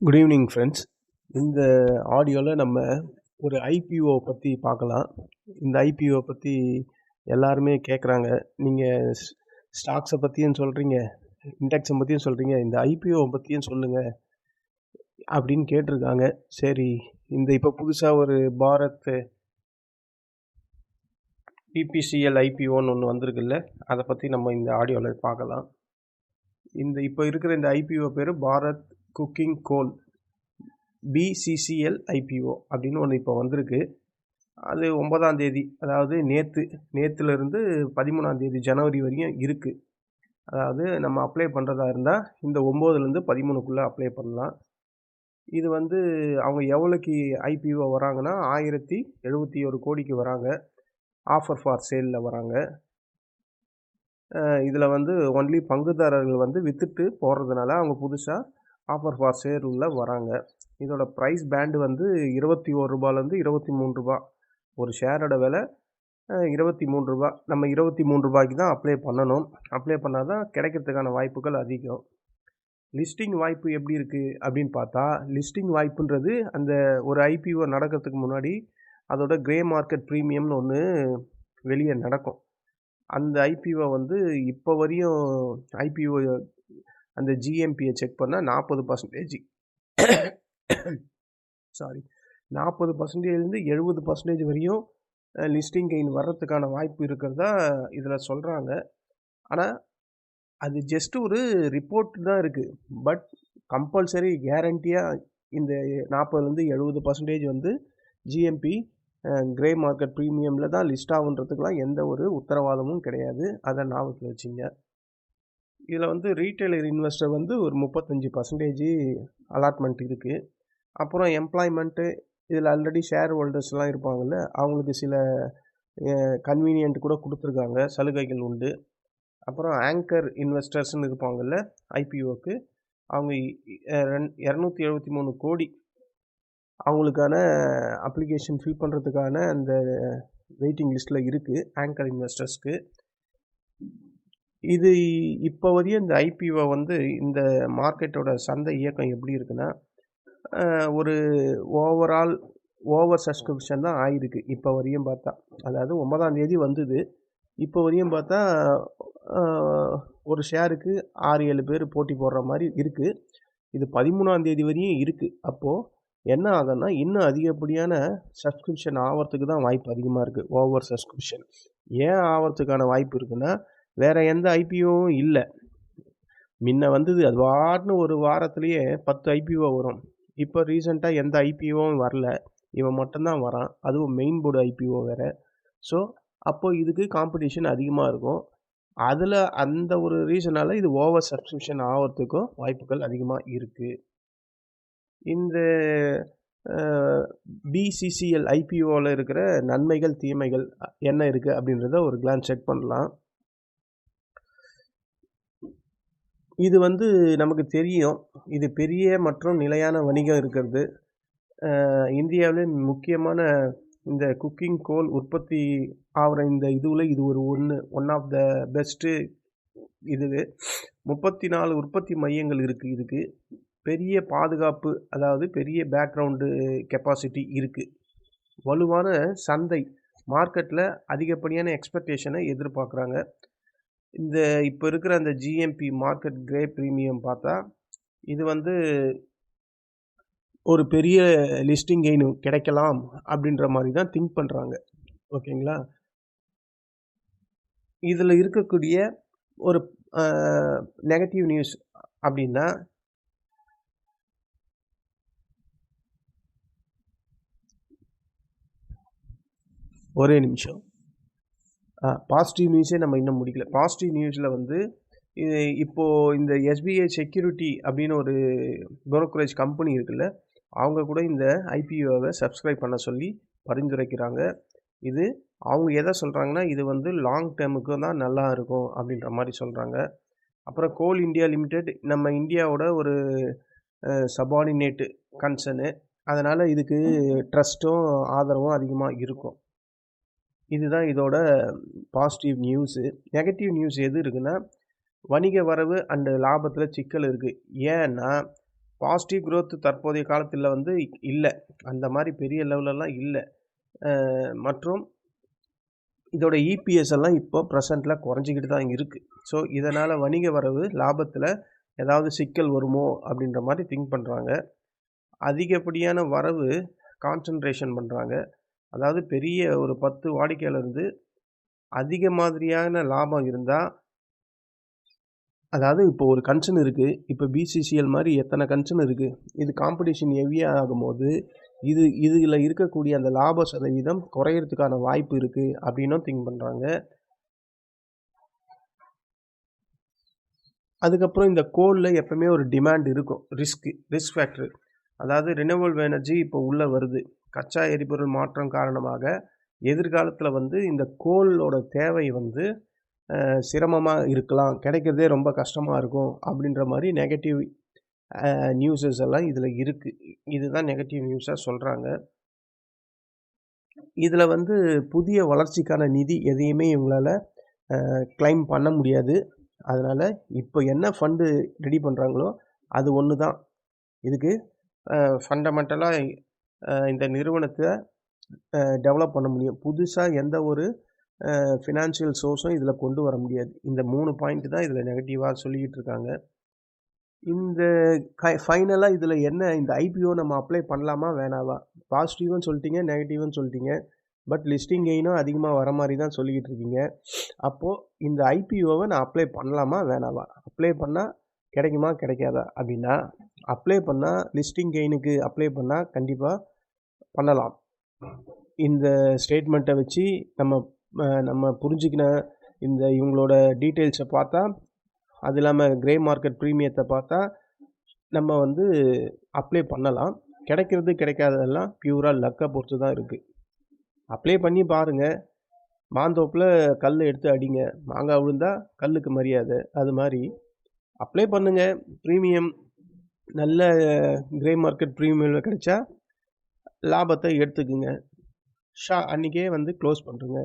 Good evening friends இந்த ஆடியோவில் நம்ம ஒரு ஐபிஓ பற்றி பார்க்கலாம். இந்த ஐபிஓ பற்றி எல்லாருமே கேட்குறாங்க நீங்கள் ஸ்டாக்ஸை பற்றியும் சொல்கிறீங்க இண்டெக்ஸை பற்றியும் சொல்கிறீங்க இந்த ஐபிஓ பற்றியும் சொல்லுங்கள் அப்படின்னு கேட்டிருக்காங்க. சரி இந்த இப்போ புதுசாக ஒரு பாரத் பிபிசிஎல் ஐபிஓன்னு ஒன்று வந்திருக்குல்ல அதை பற்றி நம்ம இந்த ஆடியோவில் பார்க்கலாம். இந்த இப்போ இருக்கிற இந்த ஐபிஓ பேர் Bharat coking coal BCCL IPO அப்படின்னு ஒன்று இப்போ வந்திருக்கு. அது ஒன்பதாம் தேதி அதாவது நேற்று நேற்றுலேருந்து பதிமூணாம் தேதி ஜனவரி வரையும் இருக்குது அதாவது நம்ம அப்ளை பண்ணுறதா இருந்தால் இந்த ஒம்போதுலேருந்து பதிமூணுக்குள்ளே அப்ளை பண்ணலாம். இது வந்து அவங்க எவ்வளோக்கு ஐபிஓ வராங்கன்னா ஆயிரத்தி எழுபத்தி ஒரு கோடிக்கு வராங்க. ஆஃபர் ஃபார் சேலில் வராங்க. இதில் வந்து ஒன்லி பங்குதாரர்கள் வந்து விற்றுட்டு போகிறதுனால அவங்க புதுசாக ஆஃபர் ஃபார் சேலில் வராங்க. இதோட ப்ரைஸ் பேண்டு வந்து இருபத்தி ஒரு ரூபாலேருந்து இருபத்தி மூணு ரூபா. ஒரு ஷேரோட விலை இருபத்தி மூணு ரூபா. நம்ம இருபத்தி மூணு ரூபாய்க்கு தான் அப்ளை பண்ணணும். அப்ளை பண்ணால் தான் கிடைக்கிறதுக்கான வாய்ப்புகள் அதிகம். லிஸ்டிங் வாய்ப்பு எப்படி இருக்குது அப்படின்னு பார்த்தா லிஸ்டிங் வாய்ப்புன்றது அந்த ஒரு ஐபிஓ நடக்கிறதுக்கு முன்னாடி அதோட கிரே மார்க்கெட் ப்ரீமியம்னு ஒன்று வெளியே நடக்கும். அந்த ஐபிஓ வந்து இப்போ வரையும் ஐபிஓ அந்த ஜிஎம்பியை செக் பண்ணால் நாற்பது பர்சன்டேஜ் சாரி நாற்பது பர்சன்டேஜ்லேருந்து எழுபது பர்சன்டேஜ் வரையும் லிஸ்டிங் கெயின் வர்றதுக்கான வாய்ப்பு இருக்கிறதா இதில் சொல்கிறாங்க ஆனால் அது ஜஸ்ட் ஒரு ரிப்போர்ட் தான் இருக்குது பட் கம்பல்சரி கேரண்டியாக இந்த நாற்பதுலேருந்து எழுபது பர்சன்டேஜ் வந்து ஜிஎம்பி கிரே மார்க்கெட் ப்ரீமியமில் தான் லிஸ்ட் ஆகுன்றதுக்கெலாம் எந்த ஒரு உத்தரவாதமும் கிடையாது. அதை ஞாபகத்தில் வச்சுங்க. இதில் வந்து ரீட்டைலர் இன்வெஸ்டர் வந்து ஒரு முப்பத்தஞ்சு பர்சன்டேஜ் அலாட்மெண்ட் இருக்குது அப்புறம் எம்ப்ளாய்மெண்ட்டு இதில் ஆல்ரெடி ஷேர் ஹோல்டர்ஸ்லாம் இருப்பாங்கள்ல அவங்களுக்கு சில கன்வீனியன்ட் கூட கொடுத்துருக்காங்க சலுகைகள் உண்டு. அப்புறம் ஆங்கர் இன்வெஸ்டர்ஸ்னு இருப்பாங்கள்ல ஐபிஓக்கு அவங்க ரெண் இரநூத்தி எழுபத்தி மூணு கோடி அவங்களுக்கான அப்ளிகேஷன் ஃபில் பண்ணுறதுக்கான அந்த வெயிட்டிங் லிஸ்ட்டில் இருக்குது ஆங்கர் இன்வெஸ்டர்ஸ்க்கு இது இப்போ வரையும் இந்த ஐபிஓ வந்து இந்த மார்க்கெட்டோட சந்தை இயக்கம் எப்படி இருக்குன்னா ஒரு ஓவரால் ஓவர் சப்ஸ்கிரிப்ஷன் தான் ஆயிருக்கு இப்போ வரையும் பார்த்தா. அதாவது ஒன்பதாம் தேதி வந்தது. இப்போ வரையும் பார்த்தா ஒரு ஷேருக்கு ஆறு ஏழு பேர் போட்டி போடுற மாதிரி இருக்குது இது பதிமூணாம் தேதி வரையும் இருக்குது அப்போது என்ன ஆகும்னா இன்னும் அதிகப்படியான சப்ஸ்கிரிப்ஷன் ஆகிறதுக்கு தான் வாய்ப்பு அதிகமாக இருக்குது ஓவர் சப்ஸ்கிரிப்ஷன். ஏன் ஆகிறதுக்கான வாய்ப்பு இருக்குன்னா வேறு எந்த ஐபிஓவும் இல்லை. முன்ன வந்தது அது வாட்னு ஒரு வாரத்துலேயே பத்து ஐபிஓ வரும். இப்போ ரீசெண்டாக எந்த ஐபிஓவும் வரல. இவன் மட்டும்தான் வரான். அதுவும் மெயின் போர்டு ஐபிஓ வேறு. ஸோ அப்போது இதுக்கு காம்படிஷன் அதிகமாக இருக்கும். அதில் அந்த ஒரு ரீசனால் இது ஓவர் சப்ஸ்கிரிப்ஷன் ஆகிறதுக்கும் வாய்ப்புகள் அதிகமாக இருக்குது இந்த பிசிசிஎல் ஐபிஓவில் இருக்கிற நன்மைகள் தீமைகள் என்ன இருக்குது அப்படின்றத ஒரு கிளான் செக் பண்ணலாம். இது வந்து நமக்கு தெரியும். இது பெரிய மற்றும் நிலையான வணிகம் இருக்கிறது. இந்தியாவிலே முக்கியமான இந்த குக்கிங் கோல் உற்பத்தி ஆகிற இந்த இதுவில் இது ஒரு ஒன்று ஒன் ஆஃப் த பெஸ்ட்டு இது. முப்பத்தி நாலு உற்பத்தி மையங்கள் இருக்குது இதுக்கு. பெரிய பாதுகாப்பு அதாவது பெரிய பேக்ரவுண்டு கெப்பாசிட்டி இருக்குது வலுவான சந்தை மார்க்கெட்டில் அதிகப்படியான எக்ஸ்பெக்டேஷனை எதிர்பார்க்குறாங்க. இந்த இப்போ இருக்கிற அந்த ஜிஎம்பி மார்க்கெட் கிரே ப்ரீமியம் பார்த்தா இது வந்து ஒரு பெரிய லிஸ்டிங் கெயின் கிடைக்கலாம் அப்படின்ற மாதிரி தான் திங்க் பண்ணுறாங்க ஓகேங்களா? இதில் இருக்கக்கூடிய ஒரு நெகட்டிவ் நியூஸ் அப்படின்னா ஒரே நிமிஷம். பாசிட்டிவ் நியூஸே நம்ம இன்னும் முடிக்கல. பாசிட்டிவ் நியூஸில் வந்து இது இப்போது இந்த எஸ்பிஐ செக்யூரிட்டி அப்படின்னு ஒரு புரோக்கரேஜ் கம்பெனி இருக்குல்ல அவங்க கூட இந்த ஐபிஓவை சப்ஸ்கிரைப் பண்ண சொல்லி பரிந்துரைக்கிறாங்க. இது அவங்க எதை சொல்கிறாங்கன்னா இது வந்து லாங் டேர்முக்கு தான் நல்லா இருக்கும் அப்படின்ற மாதிரி சொல்கிறாங்க அப்புறம் கோல் இந்தியா லிமிடெட் நம்ம இந்தியாவோட ஒரு சபார்டினேட்டு கன்சர்னு அதனால் இதுக்கு ட்ரஸ்ட்டும் ஆதரவும் அதிகமாக இருக்கும். இதுதான் இதோட பாசிட்டிவ் நியூஸு நெகட்டிவ் நியூஸ் எது இருக்குன்னா வணிக வரவு அண்டு லாபத்தில் சிக்கல் இருக்குது ஏன்னா பாசிட்டிவ் க்ரோத்து தற்போதைய காலத்தில் வந்து இல்லை. அந்த மாதிரி பெரிய லெவலெல்லாம் இல்லை. மற்றும் இதோட இபிஎஸ் எல்லாம் இப்போ ப்ரெசண்ட்டில் குறைஞ்சிக்கிட்டு தான் இருக்குது ஸோ இதனால் வணிக வரவு லாபத்தில் ஏதாவது சிக்கல் வருமோ அப்படின்ற மாதிரி திங்க் பண்ணுறாங்க அதிகப்படியான வரவு கான்சன்ட்ரேஷன் பண்ணுறாங்க அதாவது பெரிய ஒரு பத்து வாடிக்கையாளர் இருந்து அதிக மாதிரியான லாபம் இருந்தால் அதாவது இப்போ ஒரு கன்சர்ன் இருக்குது இப்போ பிசிசிஎல் மாதிரி எத்தனை கன்சர்ன் இருக்குது இது காம்படிஷன் ஹெவியாக ஆகும்போது இது இதில் இருக்கக்கூடிய அந்த லாப சதவீதம் குறையிறதுக்கான வாய்ப்பு இருக்குது அப்படின்னும் திங்க் பண்ணுறாங்க அதுக்கப்புறம் இந்த கோலில் எப்பவுமே ஒரு டிமாண்ட் இருக்கும். ரிஸ்க்கு ரிஸ்க் ஃபேக்டர் அதாவது ரினவல் எனர்ஜி இப்போ உள்ளே வருது. கச்சா எரிபொருள் மாற்றம் காரணமாக எதிர்காலத்தில் வந்து இந்த கோலோட தேவை வந்து சிரமமாக இருக்கலாம். கிடைக்கிறதே ரொம்ப கஷ்டமாக இருக்கும் அப்படின்ற மாதிரி நெகட்டிவ் நியூஸஸ் எல்லாம் இதில் இருக்குது இதுதான் நெகட்டிவ் நியூஸாக சொல்கிறாங்க இதில் வந்து புதிய வளர்ச்சிக்கான நிதி எதையுமே இவங்களால் கிளைம் பண்ண முடியாது. அதனால் இப்போ என்ன ஃபண்டு ரெடி பண்ணுறாங்களோ அது ஒன்று தான் இதுக்கு ஃபண்டமெண்டலாக இந்த நிறுவனத்தை டெவலப் பண்ண முடியும். புதுசாக எந்த ஒரு ஃபினான்ஷியல் சோர்ஸும் இதில் கொண்டு வர முடியாது. இந்த மூணு பாயிண்ட் தான் இதில் நெகட்டிவாக சொல்லிக்கிட்டு இருக்காங்க. இந்த கை ஃபைனலாக இதில் என்ன இந்த ஐபிஓ நம்ம அப்ளை பண்ணலாமா வேணாவா? பாசிட்டிவ்னு சொல்லிட்டீங்க நெகட்டிவ்னு சொல்லிட்டீங்க. பட் லிஸ்டிங் கெயினும் அதிகமாக வர மாதிரி தான் சொல்லிக்கிட்டு இருக்கீங்க. அப்போது இந்த ஐபிஓவை நான் அப்ளை பண்ணலாமா வேணாவா? அப்ளை பண்ணால் கிடைக்குமா கிடைக்காதா? அப்படின்னா அப்ளை பண்ணால் லிஸ்டிங் கெயினுக்கு அப்ளை பண்ணால் கண்டிப்பாக பண்ணலாம். இந்த ஸ்டேட்மெண்ட்டை வச்சு நம்ம நம்ம புரிஞ்சுக்கின இந்த இவங்களோட டீட்டெயில்ஸை பார்த்தா அது இல்லாமல் கிரே மார்க்கெட் ப்ரீமியத்தை பார்த்தா நம்ம வந்து அப்ளை பண்ணலாம். கிடைக்கிறது கிடைக்காததெல்லாம் பியூராக லக்கை பொறுத்து தான் இருக்குது அப்ளை பண்ணி பாருங்கள் மாந்தோப்பில் கல் எடுத்து அடிங்க. மாங்காய் விழுந்தால் கல்லுக்கு மரியாதை. அது மாதிரி அப்ளை பண்ணுங்கள் ப்ரீமியம் நல்ல கிரே மார்க்கெட் ப்ரீமியமில் கிடைச்சா லாபத்தை எடுத்துக்குங்க. ஷா அன்றைக்கே வந்து க்ளோஸ் பண்ணுறேங்க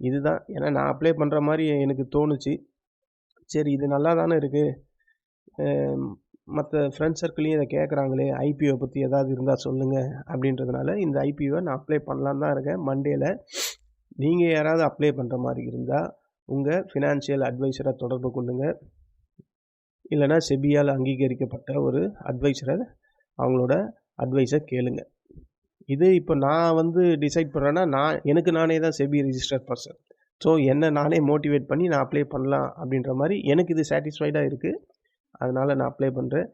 இதுதான். ஏன்னா நான் அப்ளை பண்ணுற மாதிரி எனக்கு தோணுச்சு. சரி இது நல்லா தானே இருக்குது மற்ற ஃப்ரெண்ட்ஸ் சர்க்கிளையும் இதை கேட்குறாங்களே ஐபிஓ பற்றி ஏதாவது இருந்தால் சொல்லுங்கள் அப்படின்றதுனால இந்த ஐபிஓ நான் அப்ளை பண்ணலான் தான் இருக்கேன். மண்டேல நீங்கள் யாராவது அப்ளை பண்ணுற மாதிரி இருந்தால் உங்கள் ஃபினான்ஷியல் அட்வைஸராக தொடர்பு கொள்ளுங்கள் இல்லைனா செபியால் அங்கீகரிக்கப்பட்ட ஒரு அட்வைஸரை அவங்களோட அட்வைஸை கேளுங்க. இது இப்போ நான் வந்து டிசைட் பண்ணுறேன்னா நான் எனக்கு நானே தான் செபி ரிஜிஸ்டர் பர்சன் ஸோ என்னை நானே மோட்டிவேட் பண்ணி நான் அப்ளை பண்ணலாம் அப்படின்ற மாதிரி எனக்கு இது சாட்டிஸ்ஃபைடாக இருக்குது அதனால் நான் அப்ளை பண்ணுறேன்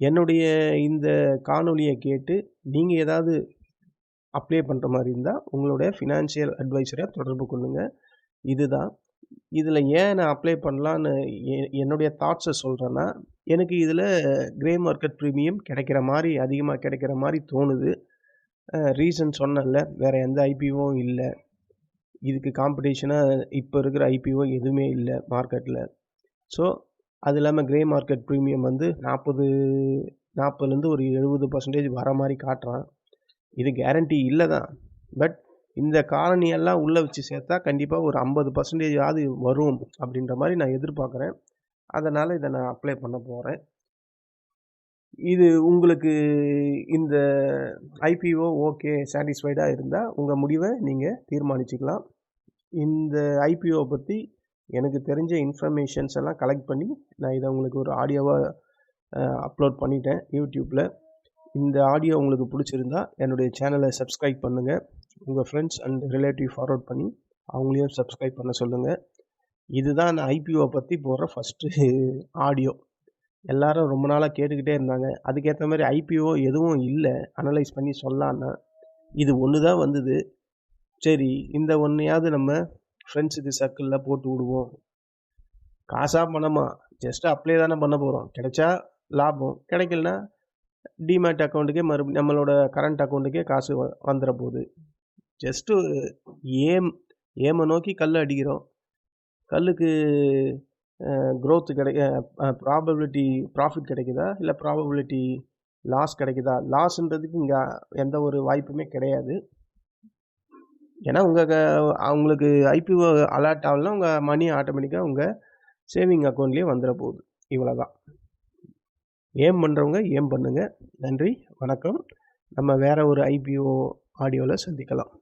என்னுடைய இந்த காணொலியை கேட்டு நீங்கள் ஏதாவது அப்ளை பண்ணுற மாதிரி இருந்தால் உங்களுடைய ஃபினான்ஷியல் அட்வைஸரை தொடர்பு கொள்ளுங்கள் இதுதான். இதில் ஏன் நான் அப்ளை பண்ணலான்னு என்னுடைய தாட்ஸை சொல்கிறேன்னா எனக்கு இதில் கிரே மார்க்கெட் ப்ரீமியம் கிடைக்கிற மாதிரி அதிகமாக கிடைக்கிற மாதிரி தோணுது. ரீசன் சொன்னல வேறு எந்த ஐபிஓவும் இல்லை. இதுக்கு காம்படிஷனாக இப்போ இருக்கிற ஐபிஓ எதுவுமே இல்லை மார்க்கெட்டில் ஸோ அது இல்லாமல் கிரே மார்க்கெட் ப்ரீமியம் வந்து நாற்பது நாற்பதுலேருந்து ஒரு எழுபது பர்சன்டேஜ் வர மாதிரி காட்டுறான். இது கேரண்டி இல்லை தான் பட் இந்த காலனியெல்லாம் உள்ளே வச்சு சேர்த்தா கண்டிப்பாக ஒரு ஐம்பது பர்சன்டேஜ் ஆகுது வரும் அப்படின்ற மாதிரி நான் எதிர்பார்க்குறேன். அதனால் இதை நான் அப்ளை பண்ண போகிறேன் இது உங்களுக்கு இந்த ஐபிஓ ஓகே சாட்டிஸ்ஃபைடாக இருந்தால் உங்கள் முடிவை நீங்கள் தீர்மானிச்சுக்கலாம். இந்த ஐபிஓ பற்றி எனக்கு தெரிஞ்ச இன்ஃபர்மேஷன்ஸ் எல்லாம் கலெக்ட் பண்ணி நான் இதை உங்களுக்கு ஒரு ஆடியோவாக அப்லோட் பண்ணிட்டேன் யூடியூப்பில் இந்த ஆடியோ உங்களுக்கு பிடிச்சிருந்தா என்னுடைய சேனலை சப்ஸ்கிரைப் பண்ணுங்கள் உங்கள் ஃப்ரெண்ட்ஸ் அண்ட் ரிலேட்டிவ் ஃபார்வர்ட் பண்ணி அவங்களையும் சப்ஸ்கிரைப் பண்ண சொல்லுங்கள் இதுதான் நான் ஐபிஓ பற்றி போடுற ஃபஸ்ட்டு ஆடியோ எல்லாரும் ரொம்ப நாளாக கேட்டுக்கிட்டே இருந்தாங்க. அதுக்கேற்ற மாதிரி ஐபிஓ எதுவும் இல்லை. அனலைஸ் பண்ணி சொல்லான்னா இது ஒன்று தான் வந்தது. சரி இந்த ஒன்றையாவது நம்ம ஃப்ரெண்ட்ஸுக்கு சர்க்கிளில் போட்டு விடுவோம். காசாக பணமா? ஜஸ்ட்டு அப்ளை தானே பண்ண போகிறோம் கிடைச்சா லாபம். கிடைக்கலனா டிமேட் அக்கௌண்ட்டுக்கே மறுபடியும் நம்மளோட கரண்ட் அக்கௌண்ட்டுக்கே காசு வ- வந்துட போகுது. ஜஸ்ட்டு ஏம் ஏமை நோக்கி கல் அடிக்கிறோம். கல்லுக்கு க்ரோத் கிடைக்க ப்ராபபிலிட்டி ப்ராஃபிட் கிடைக்குதா? இல்லை ப்ராபபிலிட்டி லாஸ் கிடைக்குதா? லாஸ்ன்றதுக்கு இங்கே எந்த ஒரு வாய்ப்புமே கிடையாது. ஏன்னா உங்கள் க அவங்களுக்கு ஐபிஓ அலர்ட் ஆகலாம் உங்கள் மணி ஆட்டோமேட்டிக்காக உங்கள் சேவிங் அக்கௌண்ட்லேயே வந்துட போகுது. இவ்வளோ தான் ஏம் பண்ணுறவங்க ஏம் பண்ணுங்கள் நன்றி வணக்கம். நம்ம வேறு ஒரு ஐபிஓ ஆடியோவில் சந்திக்கலாம்.